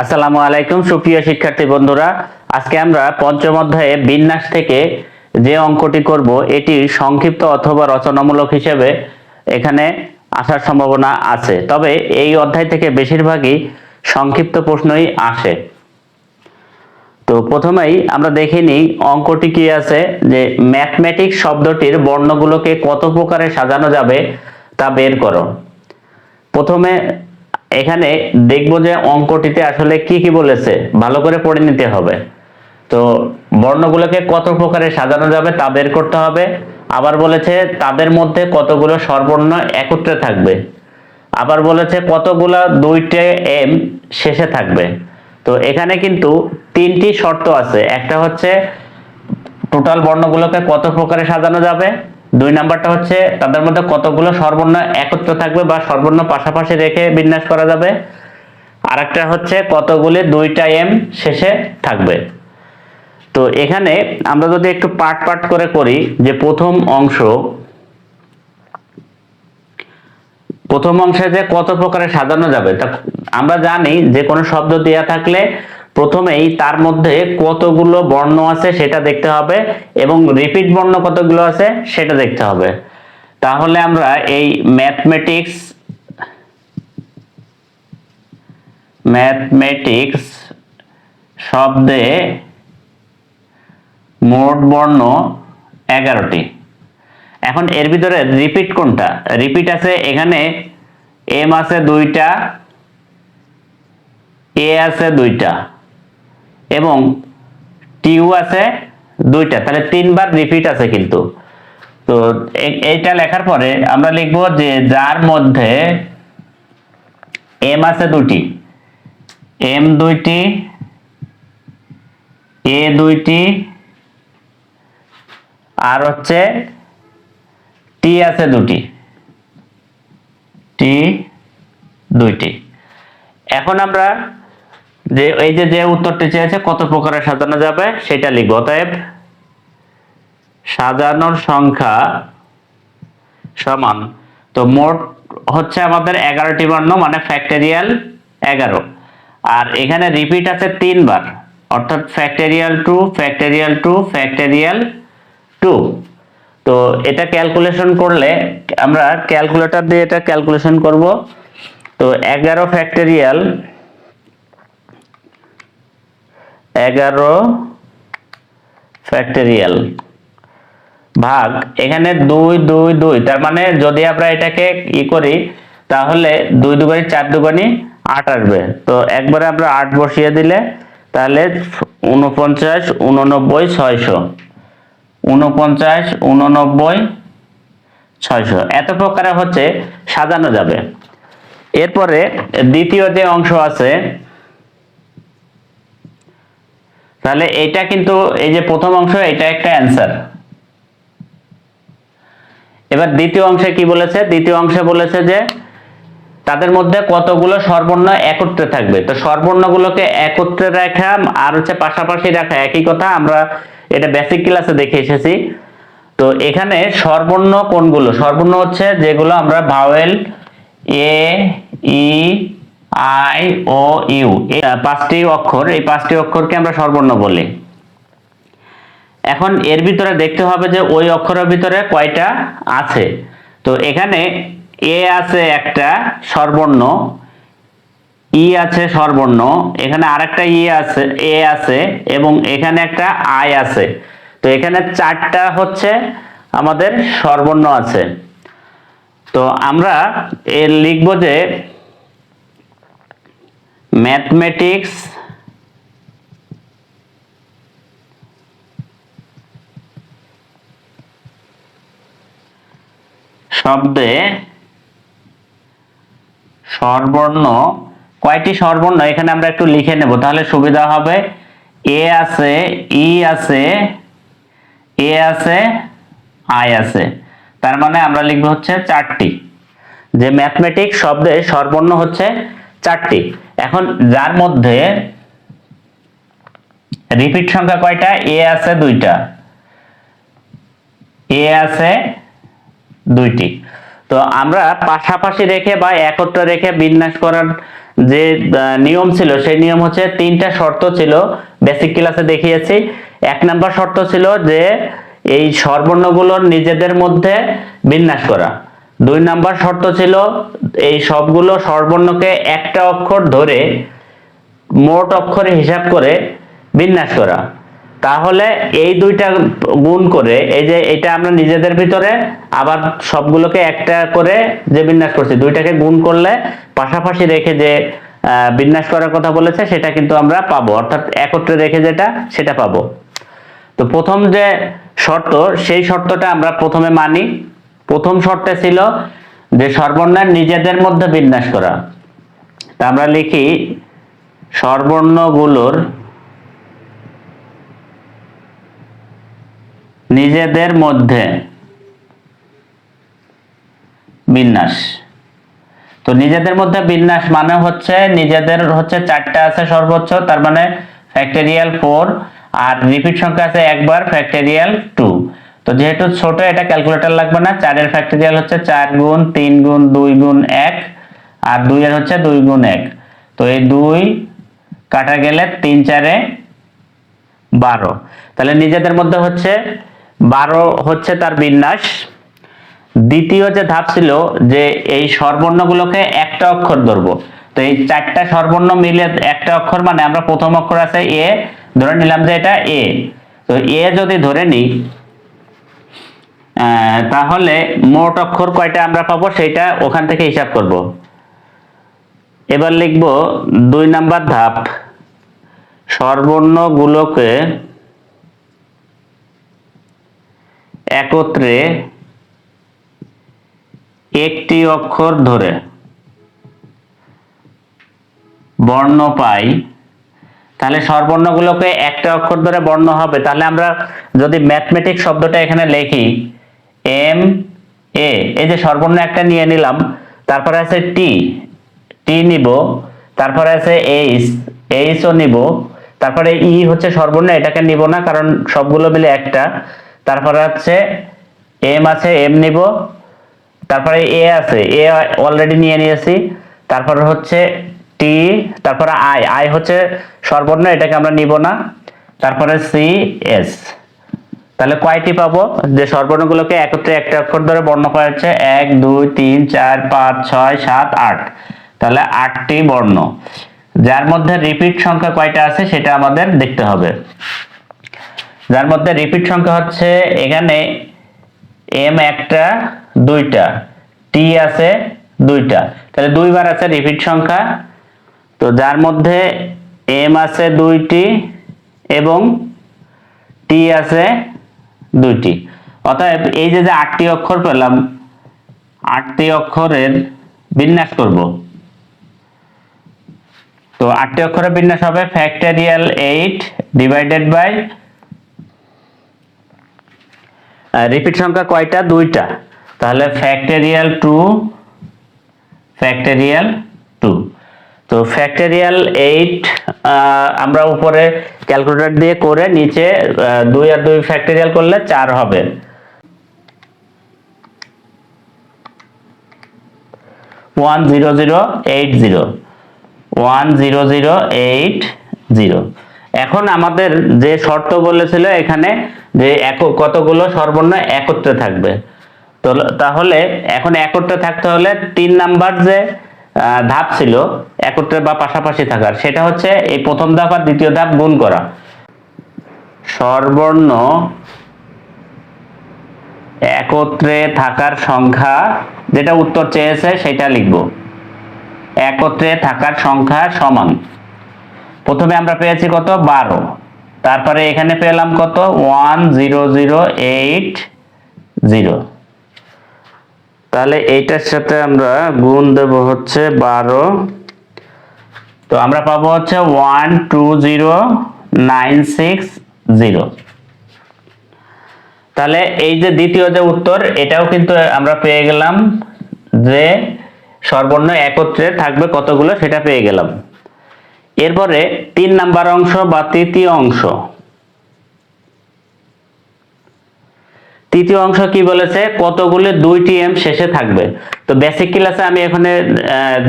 আসসালামু আলাইকুম, সুপ্রিয় শিক্ষার্থী বন্ধুরা। আজকে আমরা পঞ্চম অধ্যায়ে বিন্যাস থেকে যে অঙ্কটি করব, এটি সংক্ষিপ্ত অথবা রচনামূলক হিসেবে এখানে আসার সম্ভাবনা আছে। তবে এই অধ্যায় থেকে বেশিরভাগই সংক্ষিপ্ত প্রশ্নই আসে। তো প্রথমেই আমরা দেখে নিই অঙ্কটি কি আছে, যে ম্যাথমেটিক্স শব্দটির বর্ণগুলোকে কত প্রকারে সাজানো যাবে তা বের করো। প্রথমে এখানে দেখব যে অঙ্কটিতে আসলে কি কি বলেছে। ভালো করে পড়ে নিতে হবে। তো বর্ণগুলোকে কত প্রকারে সাজানো যাবে তা বের করতে হবে। আবার বলেছে তাদের মধ্যে কতগুলো স্বরবর্ণ একত্রে থাকবে। আবার বলেছে কতগুলো দুইটে এম শেষে থাকবে। তো এখানে কিন্তু তিনটি শর্ত আছে। একটা হচ্ছে টোটাল বর্ণগুলোকে কত প্রকারে সাজানো যাবে? দুই নাম্বারটা হচ্ছে তাদের মধ্যে কতগুলো স্বরবর্ণ একত্র থাকবে বা সর্বর্ণ পাশাপাশি রেখে বিন্যাস করা যাবে। আর একটা হচ্ছে কতগুলি দুইটা এম শেষে থাকবে। তো এখানে আমরা যদি একটু পার্ট পার্ট করে করি যে প্রথম অংশ, প্রথম অংশে যে কত প্রকারে সাজানো যাবে, তা আমরা জানি যে কোনো শব্দ দেয়া থাকলে প্রথমেই তার মধ্যে কতগুলো বর্ণ আছে সেটা দেখতে হবে এবং রিপিট বর্ণ কতগুলো আছে সেটা দেখতে হবে। তাহলে আমরা এই ম্যাথমেটিক্স ম্যাথমেটিক্স শব্দে মোট বর্ণ এগারোটি। এখন এর ভিতরে রিপিট কোনটা? রিপিট আছে এখানে এম আছে দুইটা এ আছে দুইটা। এবং টিউ আছে দুইটা, তাহলে তিনবার রিপিট আছে কিন্তু। তো এইটা লেখার পরে আমরা লিখব যে যার মধ্যে এম আছে দুটি এম দুইটি এ দুইটি, আর হচ্ছে টি আছে দুটি টি দুইটি। এখন আমরা যে এই যে যে উত্তরটি চেয়েছে, কত প্রকারে সাজানো যাবে সেটা লিখব। অতএব সাজানোর সংখ্যা সমান। তো মোট হচ্ছে আমাদের এগারোটি বর্ণ মানে ফ্যাক্টরিয়াল এগারো। আর এখানে রিপিট আছে তিনবার, অর্থাৎ factorial two factorial two factorial two তো এটা ক্যালকুলেশন করলে, আমরা ক্যালকুলেটর দিয়ে এটা ক্যালকুলেশন করব। তো এগারো ফ্যাক্টরিয়াল এগারো ফ্যাক্টরিয়াল ভাগ, এখানে দুই দুই দুই, তার মানে যদি আমরা এটাকে ই করি, তাহলে দুই দুগানি চার দুগানি আট আসবে। তো একবারে আমরা আট বসিয়ে দিলে, তাহলে উনপঞ্চাশ উননব্বই ছয়শো। উনপঞ্চাশ উননব্বই ছয়শো। এত প্রকারে হচ্ছে সাজানো যাবে। এরপরে দ্বিতীয় যে অংশ আছে তাহলে এটা কিন্তু এই যে প্রথম অংশ এটা একটা অ্যান্সার এবার দ্বিতীয় অংশে কি বলেছে? দ্বিতীয় অংশে বলেছে যে তাদের মধ্যে কতগুলো সর্বর্ণ একত্রে থাকবে? তো স্বরবর্ণগুলোকে একত্রে রাখা আর হচ্ছে পাশাপাশি রাখা একই কথা, আমরা এটা বেসিক ক্লাসে দেখে এসেছি। তো এখানে সর্বর্ণ কোনগুলো? সর্বর্ণ হচ্ছে যেগুলো আমরা vowel A E I, O, U. এই পাঁচটি অক্ষর, এই পাঁচটি অক্ষরকে আমরা স্বরবর্ণ বলি। এখন এর ভিতরে দেখতে হবে যে ওই অক্ষরের ভিতরে কয়টা আছে। তো এখানে এ আছে একটা স্বরবর্ণ, ই আছে সর্বর্ণ এখানে আরেকটা ই আছে, এ আছে, এবং এখানে একটা আই আছে। তো এখানে চারটা হচ্ছে আমাদের সর্বর্ণ আছে। তো আমরা এর লিখব যে ম্যাথমেটিক্স, শব্দে স্বরবর্ণ, কয়টি স্বরবর্ণ? এখানে আমরা একটু লিখে নেব, তাহলে সুবিধা হবে। এ আছে, ই আছে, এ আছে, আই আছে। তার মানে আমরা লিখব হচ্ছে চারটি। যে ম্যাথমেটিক শব্দে স্বরবর্ণ হচ্ছে চারটি। এখন যার মধ্যে রিপিট সংখ্যা কয়টা? এ আছে দুইটা। এ আছে দুইটি। তো আমরা পাশাপাশি রেখে বা একত্র রেখে বিন্যাস করার যে নিয়ম ছিল, সেই নিয়ম হচ্ছে তিনটা শর্ত ছিল। বেসিক ক্লাসে দেখিয়েছি। এক নাম্বার শর্ত ছিল যে, এই স্বরবর্ণগুলোর নিজেদের মধ্যে বিন্যাস করা। দুই নাম্বার শর্ত ছিল এই সবগুলো স্বরবর্ণকে একটা অক্ষর ধরে মোট অক্ষরে হিসাব করে বিন্যাস করা। তাহলে এই দুইটা গুণ করে, এই যে এটা আমরা নিজেদের ভিতরে, আবার সবগুলোকে একটা করে যে বিন্যাস করছি, দুইটাকে গুণ করলে পাশাপাশি রেখে যে বিন্যাস করার কথা বলেছে, সেটা কিন্তু আমরা পাবো। অর্থাৎ একত্রে রেখে যেটা, সেটা পাবো। তো প্রথম যে শর্ত, সেই শর্তটা আমরা প্রথমে মানি। প্রথম শর্তে ছিল যে সর্বর্ণের নিজেদের মধ্যে বিন্যাস করা। তা আমরা লিখি স্বরবর্ণগুলোর নিজেদের মধ্যে বিন্যাস। তো নিজেদের মধ্যে বিন্যাস মানে হচ্ছে নিজেদের হচ্ছে চারটা আছে সর্বোচ্চ, তার মানে ফ্যাক্টরিয়াল ফোর আর রিপিট সংখ্যা আছে একবার ফ্যাক্টরিয়াল টু তো যেহেতু ছোট, এটা ক্যালকুলেটর লাগবে না। চারের ফ্যাক্টরিয়াল হচ্ছে চার গুণ তিন গুণ দুই গুণ এক, আর দুইয়ের হচ্ছে দুই গুণ এক। তো এই দুই কাটা গেলে তিন চারে বারো। তাহলে নিজেদের মধ্যে হচ্ছে বারো হচ্ছে তার বিন্যাস। দ্বিতীয় যে ধাপ ছিল যে এই স্বরবর্ণগুলোকে একটা অক্ষর ধরবো। তো এই চারটা স্বরবর্ণ মিলে একটা অক্ষর মানে আমরা প্রথম অক্ষর আছে এ, ধরে নিলাম যে এটা এ। তো এ যদি ধরে নিই তাহলে মোট অক্ষর কয়টা আমরা পাবো সেটা ওখান থেকে হিসাব করব। এবার লিখব দুই নাম্বার ধাপ। স্বরবর্ণগুলোকে একত্রে একটি অক্ষর ধরে বর্ণ পাই। তাহলে স্বরবর্ণগুলোকে একটা অক্ষর ধরে বর্ণ হবে। তাহলে আমরা যদি ম্যাথমেটিক শব্দটা এখানে লিখি এম, এ, এই যে স্বরবর্ণ একটা নিয়ে নিলাম, তারপরে আছে টি টি নিব, তারপরে আছে এইচ, এইচও নিব, তারপরে ই হচ্ছে সর্বর্ণ এটাকে নিব না, কারণ সবগুলো মিলে একটা, তারপরে হচ্ছে এম আছে, এম নিব, তারপরে এ আছে, এ অলরেডি নিয়ে নিয়েছি, তারপরে হচ্ছে টি, তারপরে আই আই হচ্ছে সর্বর্ণ এটাকে আমরা নিব না, তারপরে সি, এস। তাহলে কয়টি পাবো? যে স্বরবর্ণগুলোকে একত্রে একটা অক্ষর ধরে বর্ণ করা হচ্ছে, এক, দুই, তিন, চার, পাঁচ, ছয়, সাত, আট। তাহলে আটটি বর্ণ। যার মধ্যে রিপিট সংখ্যা কয়টা আছে সেটা আমাদের দেখতে হবে। যার মধ্যে রিপিট সংখ্যা হচ্ছে এখানে এম একটা, দুইটা। টি আছে দুইটা। তাহলে দুইবার আছে রিপিট সংখ্যা। তো যার মধ্যে এম আছে দুইটি এবং টি আছে দুইটি। অতএব এই যে যে আটটি অক্ষর পেলাম, আটটি অক্ষরের বিন্যাস করব। তো আটটি অক্ষরের বিন্যাস হবে factorial eight divided by repeat সংখ্যা কয়টা? দুইটা। তাহলে ফ্যাক্টরিয়াল টু ফ্যাক্টরিয়াল টু তো ফ্যাক্টরিয়াল এইট আমরা উপরে ক্যালকুলেটর দিয়ে করে নিচে দুই আর দুই ফ্যাক্টরিয়াল করলে চার হবে। One zero zero eight zero one zero zero eight zero এখন আমাদের যে শর্ত বলেছিল এখানে যে এক- কতগুলো সর্বর্ণ একত্রে থাকবে। তো তাহলে এখন একত্রে থাকতে হলে তিন নাম্বার যে ধাপ ছিল একত্রে বা পাশাপাশি থাকার। সেটা হচ্ছে এই প্রথম ধাপ আর দ্বিতীয় ধাপ গুণ করা। স্বরবর্ণ একত্রে থাকার সংখ্যা যেটা উত্তর চেয়েছে সেটা লিখব। একত্রে থাকার সংখ্যা সমান। প্রথমে আমরা পেয়েছি কত? বারো। তারপরে এখানে পেলাম কত? One zero zero eight zero. তাহলে এইটার সাথে আমরা গুণ দেব হচ্ছে বারো। তো আমরা পাবো হচ্ছে one, two, zero, nine, six, zero. তাহলে এই যে দ্বিতীয় যে উত্তর, এটাও কিন্তু আমরা পেয়ে গেলাম যে সর্বর্ণ একত্রে থাকবে কতগুলো সেটা পেয়ে গেলাম। এরপরে তিন নাম্বার অংশ বা তৃতীয় অংশ। তৃতীয় অংশ কি বলেছে? কতগুলো দুইটি এম শেষে থাকবে? তো বেসিক ক্লাসে আমি এখানে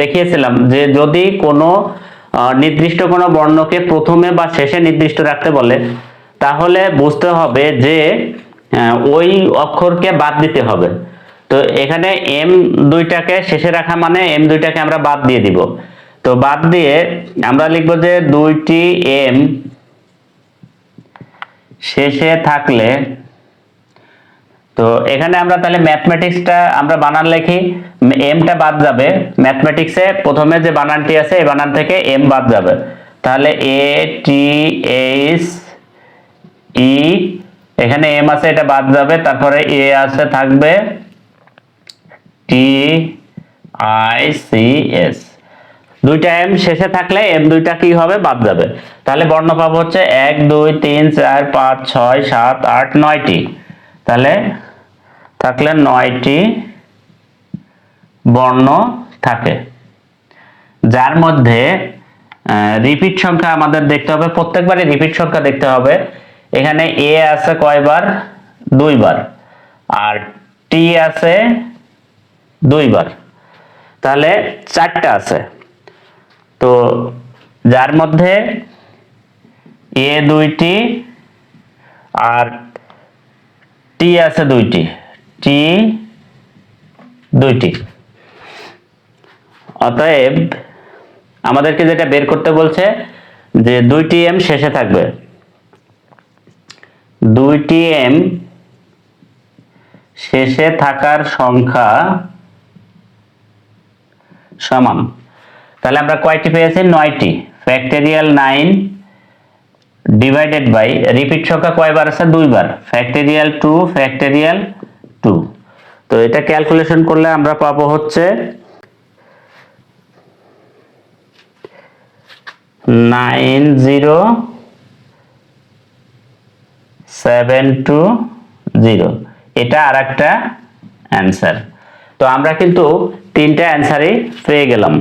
দেখিয়েছিলাম যে যদি কোনো নির্দিষ্ট কোনো বর্ণকে প্রথমে বা শেষে নির্দিষ্ট রাখতে বলে, তাহলে বুঝতে হবে যে ওই অক্ষরকে বাদ দিতে হবে। তো এখানে এম দুইটাকে শেষে রাখা মানে এম দুইটাকে আমরা বাদ দিয়ে দিব। তো বাদ দিয়ে আমরা লিখব যে দুইটি এম শেষে থাকলে তো এখানে আমরা তাহলে ম্যাথমেটিক্সটা আমরা বানান লিখি। এমটা বাদ যাবে। ম্যাথমেটিক্সে প্রথমে যে বানানটি আছে, এই বানান থেকে এম বাদ যাবে। তাহলে এ টি এইচ ই এখানে এম আছে, এটা বাদ যাবে। তারপরে এ আছে, থাকবে টি আই সি এস দুইটা এম শেষে থাকলে এম দুইটা কি হবে? বাদ যাবে। তাহলে বর্ণ পাবো হচ্ছে এক, দুই, তিন, চার, পাঁচ, ছয়, সাত, আট, নয়টি। তাহলে থাকলে নয়টি বর্ণ থাকে। যার মধ্যে রিপিট সংখ্যা আমাদের দেখতে হবে, প্রত্যেকবারই রিপিট সংখ্যা দেখতে হবে। এখানে এ আছে কয়বার? দুইবার। আর টি আছে দুইবার। তাহলে চারটা আছে। তো যার মধ্যে এ দুইটি, আর টি আছে দুইটি। টি, দুইটি। অতএব আমাদেরকে যেটা বের করতে বলছে যে দুইটি এম শেষে থাকবে। দুইটি এম শেষে থাকার সংখ্যা সমান। তাহলে আমরা কয়টি পেয়েছি? নয়টি। Factorial nine divided by repeat সংখ্যা কয়বার আছে? দুইবার। Factorial two factorial two. তো এটা ক্যালকুলেশন করলে আমরা পাবো হচ্ছে nine zero seven two zero. এটা আর একটা অ্যান্সার। তো আমরা কিন্তু তিনটা অ্যান্সারই পেয়ে গেলাম।